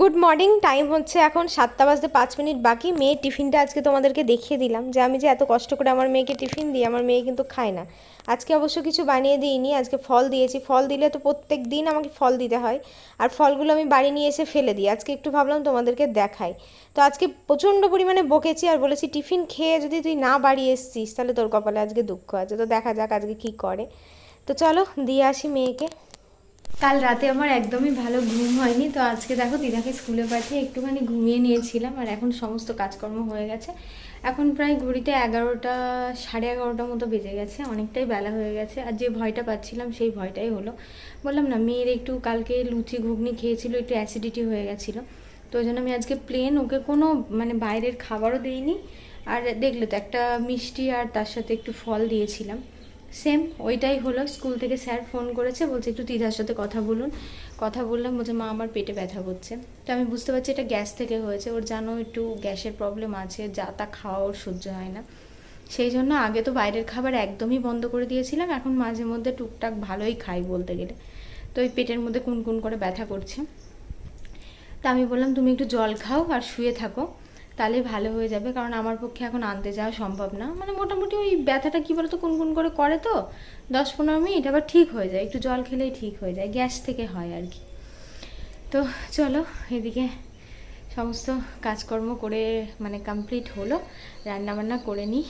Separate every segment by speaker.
Speaker 1: Good morning time হচ্ছে এখন সাতটা বাজতে পাঁচ মিনিট বাকি। মেয়ের টিফিনটা আজকে তোমাদেরকে দেখিয়ে দিলাম যে আমি যে এত কষ্ট করে আমার মেয়েকে টিফিন দিই, আমার মেয়ে কিন্তু খায় না। আজকে অবশ্য কিছু বানিয়ে দিইনি, আজকে ফল দিয়েছি। ফল দিলে তো প্রত্যেক দিন আমাকে ফল দিতে হয়। আর ফলগুলো আমি বাড়ি নিয়ে এসে ফেলে দিই। আজকে একটু ভাবলাম তোমাদেরকে দেখাই। তো আজকে প্রচণ্ড পরিমাণে বকেছি আর বলেছি, টিফিন খেয়ে যদি তুই না বাড়ি এসছিস, তাহলে তোর কপালে আজকে দুঃখ আছে। তো দেখা যাক আজকে কী করে। তো চলো, দিয়ে আসি মেয়েকে। কাল রাতে আমার একদমই ভালো ঘুম হয়নি, তো আজকে দেখো দিদাকে স্কুলে পাঠিয়ে একটুখানি ঘুমিয়ে নিয়েছিলাম আর এখন সমস্ত কাজকর্ম হয়ে গেছে। এখন প্রায় ঘড়িতে এগারোটা, সাড়ে এগারোটার মতো বেজে গেছে, অনেকটাই বেলা হয়ে গেছে আর যে ভয়টা পাচ্ছিলাম সেই ভয়টাই হলো। বললাম না, মেয়ের একটু কালকে লুচি ঘুগনি খেয়েছিল, একটু অ্যাসিডিটি হয়ে গেছিল, তো ওই জন্য আমি আজকে প্লেন ওকে কোনো মানে বাইরের খাবারও দিইনি। আর দেখলে তো একটা মিষ্টি আর তার সাথে একটু ফল দিয়েছিলাম। সেম ওইটাই হলো। স্কুল থেকে স্যার ফোন করেছে, বলছে একটু দিদার সাথে কথা বলুন। কথা বললাম, বলছে, মা, আমার পেটে ব্যথা করছে। তো আমি বুঝতে পারছি এটা গ্যাস থেকে হয়েছে। ওর জানো একটু গ্যাসের প্রবলেম আছে, যা তা খাওয়া ওর সহ্য হয় না। সেই জন্য আগে তো বাইরের খাবার একদমই বন্ধ করে দিয়েছিলাম, এখন মাঝে মধ্যে টুকটাক ভালোই খাই বলতে গেলে। তো ওই পেটের মধ্যে কুনকুন করে ব্যথা করছে। তা আমি বললাম, তুমি একটু জল খাও আর শুয়ে থাকো। তাহলে ভালো হয়ে যাবে, কারণ আমার পক্ষে এখন আনতে যাওয়া সম্ভব না। মানে মোটামুটি ওই ব্যথাটা কী বলতো কোন করে করে তো, দশ পনেরো মিনিট, আবার ঠিক হয়ে যায়, একটু জল খেলেই ঠিক হয়ে যায়, গ্যাস থেকে হয় আর কি। তো চলো, এদিকে সমস্ত কাজকর্ম করে মানে কমপ্লিট হলো, রান্নাবান্না করে নিই,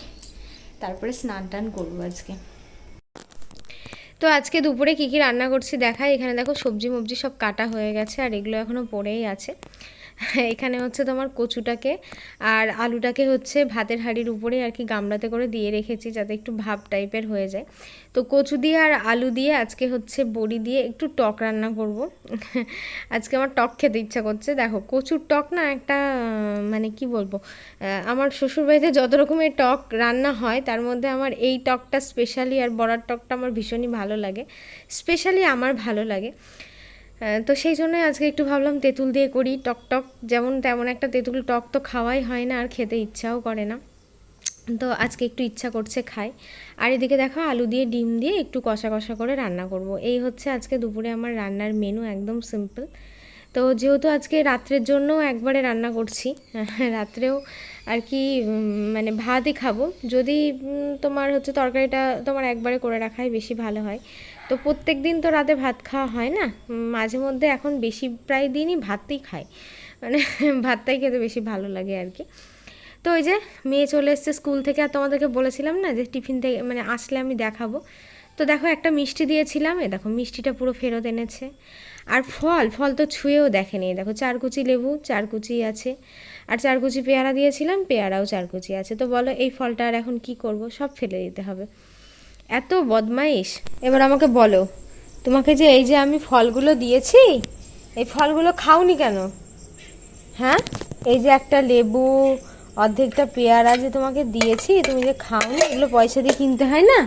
Speaker 1: তারপরে স্নান টান করব আজকে। তো আজকে দুপুরে কী কী রান্না করছি দেখাই, এখানে দেখো সবজি মবজি সব কাটা হয়ে গেছে, আর এগুলো এখনও পড়েই আছে। এখানে হচ্ছে তোমার কচুটাকে আর আলুটাকে হচ্ছে ভাতের হাঁড়ির উপরে আর কি গামলাতে করে দিয়ে রেখেছি যাতে একটু ভাব টাইপের হয়ে যায়। তো কচু দিয়ে আর আলু দিয়ে আজকে হচ্ছে বড়ি দিয়ে একটু টক রান্না করব। আজকে আমার টক খেতে ইচ্ছা করছে। দেখো, কচুর টক না একটা মানে কি বলব আমার শ্বশুরবাড়িতে যত রকমের টক রান্না হয়, তার মধ্যে আমার এই টকটা স্পেশালি আর বড়ার টকটা আমার ভীষণই ভালো লাগে। স্পেশালি আমার ভালো লাগে। তো সেই জন্যই আজকে একটু ভাবলাম তেঁতুল দিয়ে করি, টক টক। যেমন তেমন একটা তেঁতুল টক তো খাওয়াই হয় না, আর খেতে ইচ্ছাও করে না। তো আজকে একটু ইচ্ছা করছে খাই। আর এদিকে দেখো আলু দিয়ে, ডিম দিয়ে একটু কষা কষা করে রান্না করব। এই হচ্ছে আজকে দুপুরে আমার রান্নার মেনু একদম সিম্পল তো যেহেতু আজকে রাত্রের জন্য একবারে রান্না করছি, রাত্রেও আর কি মানে ভাতই খাব। যদি তোমার হচ্ছে তরকারিটা তোমার একবারে করে রাখাই বেশি ভালো হয়। তো প্রত্যেক দিন তো রাতে ভাত খাওয়া হয় না? মাঝে মধ্যে এখন বেশি প্রায় দিনই ভাতই খাই। মানে ভাতটাই খেতে বেশি ভালো লাগে আর কি। তো ওই যে মেয়ে চলে এসছে স্কুল থেকে, আর তোমাদেরকে বলেছিলাম না যে টিফিন থেকে মানে আসলে আমি দেখাবো। তো দেখো একটা মিষ্টি দিয়েছিলাম, এ দেখো মিষ্টিটা পুরো ফেরত এনেছে। আর ফল ফল তো ছুঁয়েও দেখেনি দেখো চারকুচি লেবু, চারকুচি আছে। আর চারকুচি পেয়ারা দিয়েছিলাম, পেয়ারাও চারকুচি আছে। তো বলো এই ফলটা আর এখন কি করব? সব ফেলে দিতে হবে। এত বদমাইশ। এবার আমাকে বলো, তোমাকে যে এই যে আমি ফলগুলো দিয়েছি, এই ফলগুলো খাওনি কেন? হ্যাঁ? এই যে একটা লেবু, অর্ধেকটা পেয়ারা যে তোমাকে দিয়েছি, তুমি যে খাওনি, এগুলো পয়সা দিয়ে কিনতে হয় না?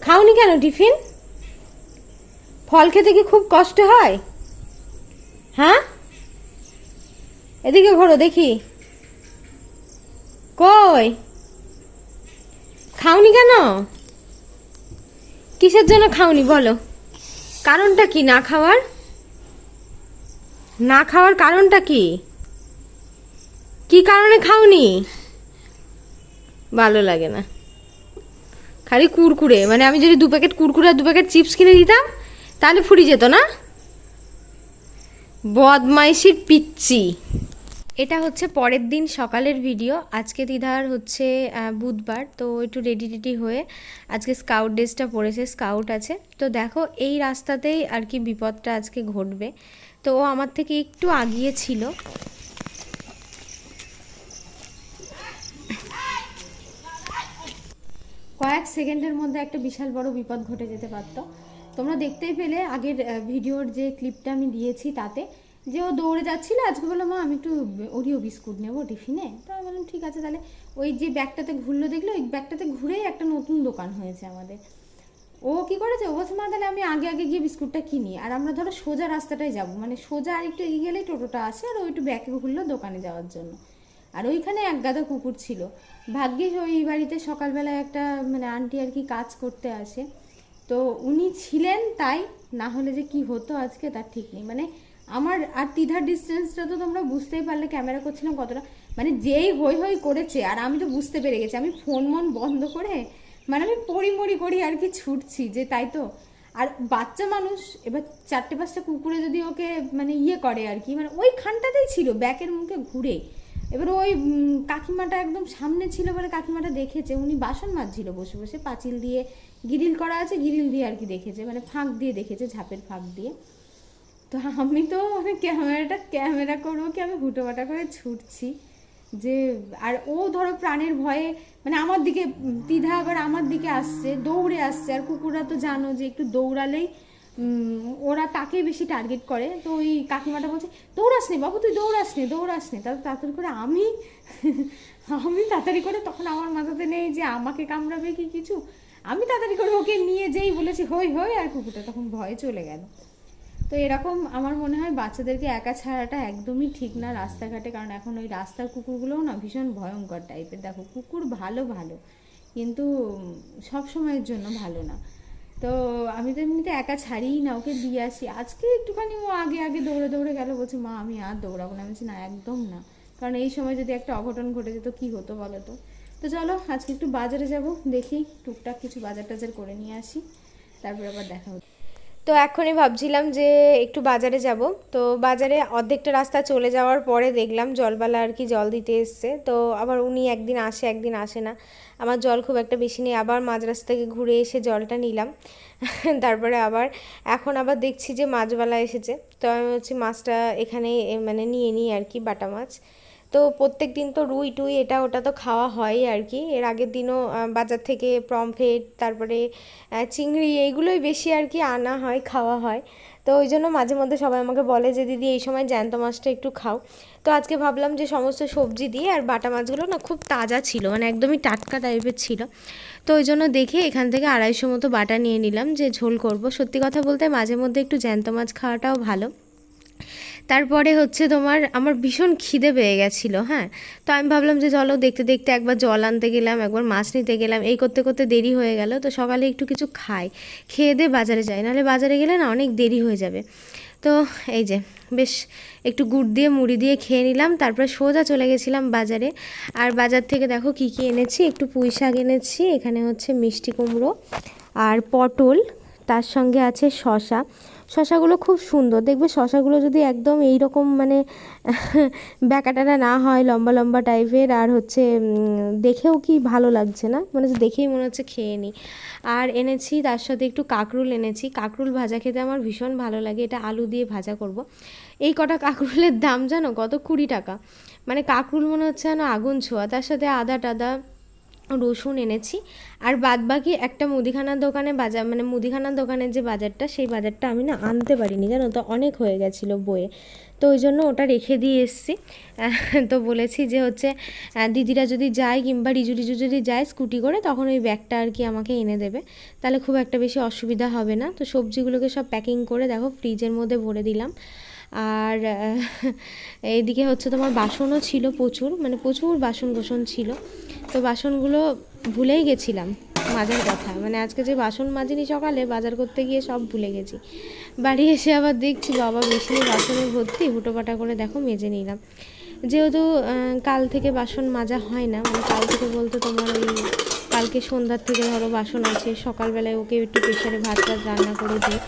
Speaker 1: খাওনি কেন টিফিন? ফল খেতে কি খুব কষ্ট হয়? হ্যাঁ? এদিকে ঘোরো, দেখি। কই? খাওনি কেন? কিসের জন্য খাওনি, বলো? কারণটা কি না খাওয়ার? না খাওয়ার কারণটা কি? কি কারণে খাওনি? ভালো লাগে না। খালি কুরকুরে মানে আমি যদি দু প্যাকেট কুরকুরে আর দু প্যাকেট চিপস কিনে দিতাম, তাহলে ফুরি যেত না? বদমাইশির পিচ্ছি এটা হচ্ছে পরের দিন সকালের ভিডিও আজকে দিদার হচ্ছে বুধবার, তো একটু রেডি রেডি হয়ে আজকে স্কাউট ড্রেসটা পরেছে স্কাউট আছে। তো দেখো, এই রাস্তাতেই আর কি বিপদটা আজকে ঘটবে। তো ও আমার থেকে একটু আগিয়ে ছিল। কয়েক সেকেন্ডের মধ্যে একটা বিশাল বড় বিপদ ঘটে যেতে পারতো। তোমরা দেখতেই পেলে আগের ভিডিওর যে ক্লিপটা আমি দিয়েছি তাতে। যে ও দৌড়ে যাচ্ছিল, আজকে বললাম মা, আমি একটু ওরিও বিস্কুট নেব টিফিনে। তো আমি বললাম, ঠিক আছে, তাহলে ওই যে ব্যাগটাতে ঘুরলো, দেখল, ওই ব্যাগটাতে ঘুরেই একটা নতুন দোকান হয়েছে আমাদের। ও কি করেছে? ও বলছে, মা, তাহলে আমি আগে আগে গিয়ে বিস্কুটটা কিনি। আর আমরা ধরো সোজা রাস্তাটাই যাব মানে সোজা আর একটু এগিয়ে গেলেই টোটোটা আসে, আর ও একটু ব্যাগে ঘুরলো দোকানে যাওয়ার জন্য। আর ওইখানে এক গাদা কুকুর ছিল। ভাগ্যিস ওই বাড়িতে সকালবেলায় একটা মানে আন্টি আর কি কাজ করতে আসে। তো উনি ছিলেন তাই, না হলে যে কি হতো আজকে তার ঠিক নেই। মানে
Speaker 2: আমার আর তিধার ডিস্টেন্সটা তো তোমরা বুঝতেই পারলে ক্যামেরা করছিলাম কতটা। মানে যেই হই হই করেছে, আর আমি তো বুঝতে পেরে গেছি, আমি ফোন মন বন্ধ করে মানে আমি পড়ি করি আর কি ছুটছি, যে তাই তো। আর বাচ্চা মানুষ, এবার চারটে পাঁচটা কুকুরে যদি ওকে মানে ইয়ে করে আর কি মানে ওই খানটাতেই ছিল, ব্যাকের মুখে ঘুরে। এবার ওই কাকিমাটা একদম সামনে ছিল বলে কাকিমাটা দেখেছে, উনি বাসন মাজছিল বসে বসে, পাঁচিল দিয়ে গিরিল করা আছে গিরিল দিয়ে আর কি দেখেছে মানে ফাঁক দিয়ে দেখেছে, ঝাপের ফাঁক দিয়ে। তো আমি তো মানে ক্যামেরাটা, ক্যামেরা করব কি আমি হুটোপাটা করে ছুটছি। যে, আর ও ধরো প্রাণের ভয়ে মানে আমার দিকে দ্বিধা আবার আমার দিকে আসছে, দৌড়ে আসছে। আর কুকুররা তো জানো যে একটু দৌড়ালেই ওরা তাকেই বেশি টার্গেট করে। তো ওই কাকিমাটা বলছে, দৌড়াস নে বাবু, তুই দৌড়াস নে দৌড়াস নে। তাড়াতাড়ি করে আমি আমি তাড়াতাড়ি করে তখন আমার মাথাতে নেই যে আমাকে কামড়াবে কি কিছু। আমি তাড়াতাড়ি করে ওকে নিয়ে যেই বলেছি, হই হই, আর কুকুরটা তখন ভয়ে চলে গেল। তো এরকম আমার মনে হয় বাচ্চাদেরকে একা ছাড়াটা একদমই ঠিক না রাস্তাঘাটে, কারণ এখন ওই রাস্তার কুকুরগুলোও না ভীষণ ভয়ঙ্কর টাইপের। দেখো, কুকুর ভালো ভালো, কিন্তু সব সময়ের জন্য ভালো না। তো আমি তো এমনিতে একা ছাড়িই না, ওকে দিয়ে আসি। আজকে একটুখানি ও আগে আগে দৌড়ে দৌড়ে গেল, বলছে, মা, আমি আর দৌড়াবো না। আমি বলছি, না, একদম না। কারণ এই সময় যদি একটা অঘটন ঘটে যেত, কী হতো বলো তো? তো চলো, আজকে একটু বাজারে যাব, দেখি টুকটাক কিছু বাজার টাজার করে নিয়ে আসি, তারপর আবার দেখা হচ্ছে।
Speaker 1: তো এখনই ভাবছিলাম যে একটু বাজারে যাব। তো বাজারে অর্ধেকটা রাস্তা চলে যাওয়ার পরে দেখলাম জলবালা আর কি জল দিতে এসছে। তো আবার উনি একদিন আসে একদিন আসে না। আমার জল খুব একটা বেশি নেই। আবার মাঝ রাস্তা থেকে ঘুরে এসে জলটা নিলাম। তারপরে আবার, এখন আবার দেখছি যে মাছবালা এসেছে। তো আমি হচ্ছে মাছটা এখানে মানে নিয়ে নিই আর কি বাটা মাছ। তো প্রত্যেক দিন তো রুই টুই এটা ওটা তো খাওয়া হয় আর কি। এর আগের দিনও বাজার থেকে প্রমফেট তারপরে চিংড়ি এইগুলোই বেশি আর কি আনা হয়, খাওয়া হয়। তো ওই জন্য মাঝে মধ্যে সবাই আমাকে বলে যে, দিদি, এই সময় জ্যান্ত মাছটা একটু খাও। তো আজকে ভাবলাম যে, সমস্ত সবজি দিয়ে আর বাটা মাছগুলো না খুব তাজা ছিল মানে একদমই টাটকা টাইপের ছিল। তো ওই জন্য দেখে এখান থেকে আড়াইশো মতো বাটা নিয়ে নিলাম যে, ঝোল করব। সত্যি কথা বলতে মাঝে মধ্যে একটু জ্যান্ত মাছ খাওয়াটাও ভালো। তারপরে হচ্ছে তোমার আমার ভীষণ খিদে পেয়ে গেছিল হ্যাঁ? তো আমি ভাবলাম যে চলো দেখতে দেখতে একবার জল আনতে গেলাম, একবার মাছ নিতে গেলাম, এই করতে করতে দেরি হয়ে গেল, তো সকালে একটু কিছু খাই। খেয়ে দিয়ে বাজারে যাই, নাহলে বাজারে গেলে না অনেক দেরি হয়ে যাবে। তো এই যে, বেশ একটু গুড় দিয়ে, মুড়ি দিয়ে খেয়ে নিলাম, তারপরে সোজা চলে গেছিলাম বাজারে। আর বাজার থেকে দেখো কি কি এনেছি, একটু পুঁই শাক এনেছি, এখানে হচ্ছে মিষ্টি কুমড়ো আর পটল, তার সঙ্গে আছে শশা শশাগুলো খুব সুন্দর। দেখবে শশাগুলো যদি একদম এই রকম মানে ব্যাকাটারা না হয়, লম্বা লম্বা টাইপের, আর হচ্ছে দেখেও কি ভালো লাগছে না? মানে দেখেই মনে হচ্ছে খেয়ে নিই আর এনেছি, তার সাথে একটু কাঁকরুল এনেছি। কাঁকরুল ভাজা খেতে আমার ভীষণ ভালো লাগে। এটা আলু দিয়ে ভাজা করব। এই কটা কাঁকরুলের দাম জানো কত? কুড়ি টাকা। মানে কাঁকরুল মনে হচ্ছে যেন আগুন ছোঁয়া। তার সাথে আদা টাদা রসুন এনেছি। আর বাদ বাকি একটা মুদিখানার দোকানে বাজার মানে মুদিখানার দোকানের যে বাজারটা, সেই বাজারটা আমি না আনতে পারিনি, জানো তো? অনেক হয়ে গেছিল বইয়ে। তো ওই জন্য ওটা রেখে দিয়ে এসেছি। তো বলেছি যে হচ্ছে দিদিরা যদি যায় কিংবা রিজু রিজু যদি যায় স্কুটি করে, তখন ওই ব্যাগটা আর কি আমাকে এনে দেবে। তাহলে খুব একটা বেশি অসুবিধা হবে না। তো সবজিগুলোকে সব প্যাকিং করে, দেখো ফ্রিজের মধ্যে ভরে দিলাম। আর আহ, এইদিকে হচ্ছে তোমার বাসনও ছিল প্রচুর মানে প্রচুর বাসন কোসন ছিল। তো বাসনগুলো ভুলেই গেছিলাম মাজার কথা। মানে আজকে যে বাসন মাজিনি সকালে বাজার করতে গিয়ে সব ভুলে গেছি। বাড়ি এসে আবার দেখছি বাবা বেশি বাসনে ভর্তি হুটোপাটা করে দেখো মেজে নিলাম। যেহেতু কাল থেকে বাসন মাজা হয় না মানে কাল থেকে বলতে তোমার ওই কালকে সন্ধ্যার থেকে ধরো বাসন আছে সকালবেলায় ওকে একটু প্রেশারে ভাত টাত রান্না করে দিই।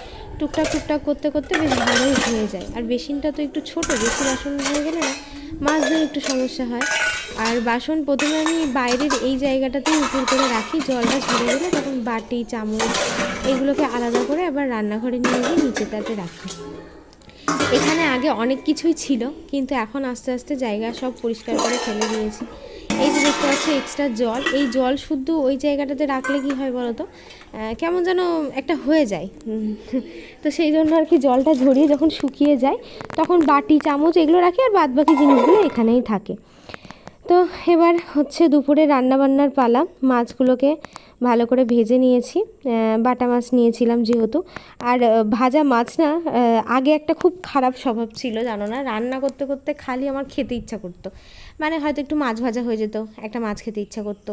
Speaker 1: টুকটাক টুকটাক করতে করতে বেশ ভালোই হয়ে যায়। আর বেসিনটা তো একটু ছোট, বেশি বাসন হয়ে গেলে না মাছ ধরে একটু সমস্যা হয়। আর বাসন প্রথমে আমি বাইরের এই জায়গাটাতেই উপর করে রাখি, জলটা ঝরে গেলে তখন বাটি, চামচ এগুলোকে আলাদা করে আবার রান্নাঘরে নিয়ে গিয়ে নিচেটাতে রাখি। এখানে আগে অনেক কিছুই ছিল, কিন্তু এখন আস্তে আস্তে জায়গা সব পরিষ্কার করে ফেলে দিয়েছি। এই যে দেখতে পাচ্ছি এক্সট্রা জল, এই জল শুদ্ধ ওই জায়গাটাতে রাখলে কি হয় বলো তো কেমন যেন একটা হয়ে যায়। তো সেই জন্য আর কি জলটা ঝরিয়ে যখন শুকিয়ে যায়, তখন বাটি, চামচ এগুলো রাখি আর বাদ বাকি জিনিসগুলো এখানেই থাকে। তো এবার হচ্ছে দুপুরে রান্নাবান্নার পালা। মাছগুলোকে ভালো করে ভেজে নিয়েছি। বাটা মাছ নিয়েছিলাম যেহেতু। আর ভাজা মাছ না আগে একটা খুব খারাপ স্বভাব ছিল, জানো না? রান্না করতে করতে খালি আমার খেতে ইচ্ছা করতো। মানে হয়তো একটু মাছ ভাজা হয়ে যেত, একটা মাছ খেতে ইচ্ছা করতো।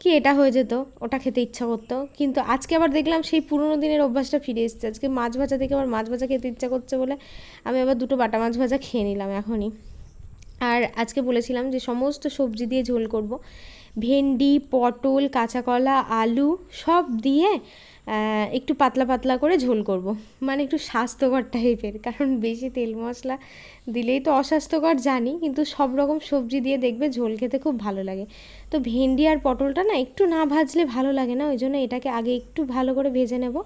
Speaker 1: কি এটা হয়ে যেত, ওটা খেতে ইচ্ছা করতো। কিন্তু আজকে আবার দেখলাম সেই পুরোনো দিনের অভ্যাসটা ফিরে এসেছে। আজকে মাছ ভাজা থেকে আবার মাছ ভাজা খেতে ইচ্ছা করছে বলে আমি আবার দুটো বাটা মাছ ভাজা খেয়ে নিলাম এখনই। আর আজকে বলেছিলাম যে সমস্ত সবজি দিয়ে ঝোল করব। ভেন্ডি, পটল, কাঁচা কলা, আলু সব দিয়ে একটু পাতলা পাতলা করে ঝোল করব। মানে একটু স্বাস্থ্যকর টাইপের কারণ বেশি তেল মশলা দিলেই তো অস্বাস্থ্যকর জানি, কিন্তু সব রকম সবজি দিয়ে দেখবে ঝোল খেতে খুব ভালো লাগে। তো ভেন্ডি আর পটলটা না একটু না ভাজলে ভালো লাগে না ওই জন্য এটাকে আগে একটু ভালো করে ভেজে নেব।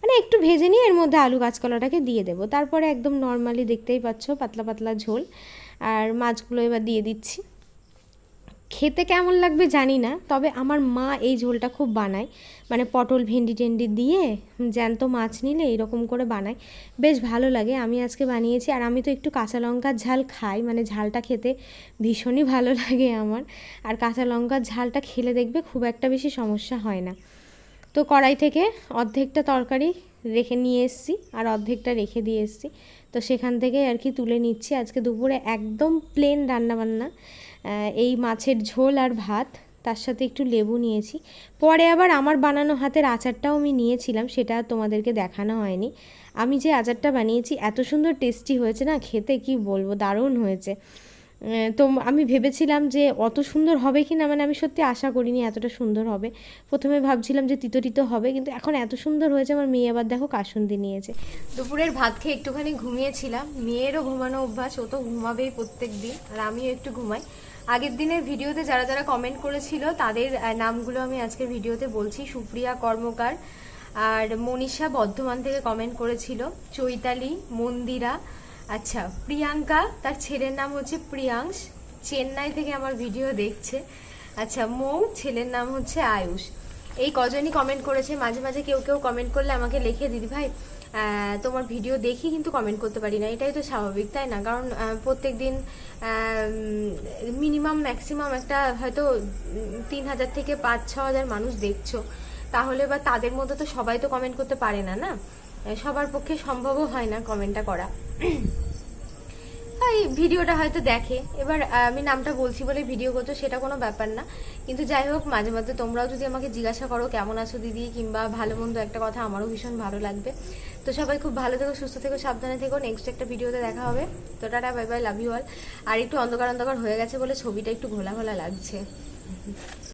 Speaker 1: মানে একটু ভেজে নিয়ে এর মধ্যে আলু কাঁচকলাটাকে দিয়ে দেবো। তারপরে একদম নর্মালি দেখতেই পাচ্ছ পাতলা পাতলা ঝোল। আর মাছগুলো এবার দিয়ে দিচ্ছি। খেতে কেমন লাগবে জানি না, তবে আমার মা এই ঝোলটা খুব বানায়। মানে পটল ভেন্ডি টেন্ডি দিয়ে জ্যান্ত মাছ নিলে এরকম করে বানায়। বেশ ভালো লাগে, আমি আজকে বানিয়েছি আর আমি তো একটু কাঁচা লঙ্কার ঝাল খাই মানে ঝালটা খেতে ভীষণই ভালো লাগে আমার। আর কাঁচা লঙ্কার ঝালটা খেলে দেখবে খুব একটা বেশি সমস্যা হয় না। তো কড়াই থেকে অর্ধেকটা তরকারি রেখে নিয়ে এসেছি আর অর্ধেকটা রেখে দিয়ে এসেছি। তো সেখান থেকে আর কি তুলে নিচ্ছি। আজকে দুপুরে একদম প্লেন রান্নাবান্না এই মাছের ঝোল আর ভাত, তার সাথে একটু লেবু নিয়েছি। পরে আবার আমার বানানো হাতের আচারটাও আমি নিয়েছিলাম, সেটা তোমাদেরকে দেখানো হয়নি। আমি যে আচারটা বানিয়েছি, এত সুন্দর টেস্টি হয়েছে না, খেতে কি বলব, দারুণ হয়েছে। তো আমি ভেবেছিলাম যে অত সুন্দর হবে কি না মানে আমি সত্যি আশা করিনি এতটা সুন্দর হবে। প্রথমে ভাবছিলাম যে তিতো তিতো হবে, কিন্তু এখন এত সুন্দর হয়েছে, আমার মেয়ে আবার দেখো কাসুন্দি নিয়েছে। দুপুরের ভাত খেয়ে একটুখানি ঘুমিয়েছিলাম। মেয়েরও ঘুমানো অভ্যাস, ও তো ঘুমাবেই প্রত্যেক দিন, আর আমিও একটু ঘুমাই। আগের দিনের ভিডিওতে যারা যারা কমেন্ট করেছিল, তাদের নামগুলো আমি আজকের ভিডিওতে বলছি। সুপ্রিয়া কর্মকার আর মনীষা বর্ধমান থেকে কমেন্ট করেছিল। চৈতালি, মন্দিরা আচ্ছা প্রিয়াঙ্কা, তার ছেলের নাম হচ্ছে প্রিয়াংশ, চেন্নাই থেকে আমার ভিডিও দেখছে। আচ্ছা মৌ, ছেলের নাম হচ্ছে আয়ুষ। এই কজনই কমেন্ট করেছে, মাঝে মাঝে কেউ কেউ কমেন্ট করলে আমাকে লিখে, দিদি ভাই তোমার ভিডিও দেখি কিন্তু কমেন্ট করতে পারি না। এটাই তো স্বাভাবিক, তাই না? কারণ প্রত্যেক দিন মিনিমাম ম্যাক্সিমাম একটা হয়তো তিন হাজার থেকে পাঁচ, ছ হাজার মানুষ দেখছ। তাহলে বা তাদের মধ্যে তো সবাই তো কমেন্ট করতে পারে না না? সবার পক্ষে সম্ভবও হয় না কমেন্টটা করা। এই ভিডিওটা হয়তো দেখে। এবার আমি নামটা বলছি বলে ভিডিও করছ, সেটা কোনো ব্যাপার না। কিন্তু যাই হোক, মাঝে মাঝে তোমরাও যদি আমাকে জিজ্ঞাসা করো, কেমন আছো দিদি? কিংবা ভালো মন্দ? একটা কথা আমারও ভীষণ ভালো লাগবে। তো সবাই খুব ভালো থেকো, সুস্থ থেকো, সাবধানে থেকো। নেক্সট একটা ভিডিওতে দেখা হবে। তো tata bye bye love you all আর একটু অন্ধকার অন্ধকার হয়ে গেছে বলে ছবিটা একটু ঘোলা ঘোলা লাগছে।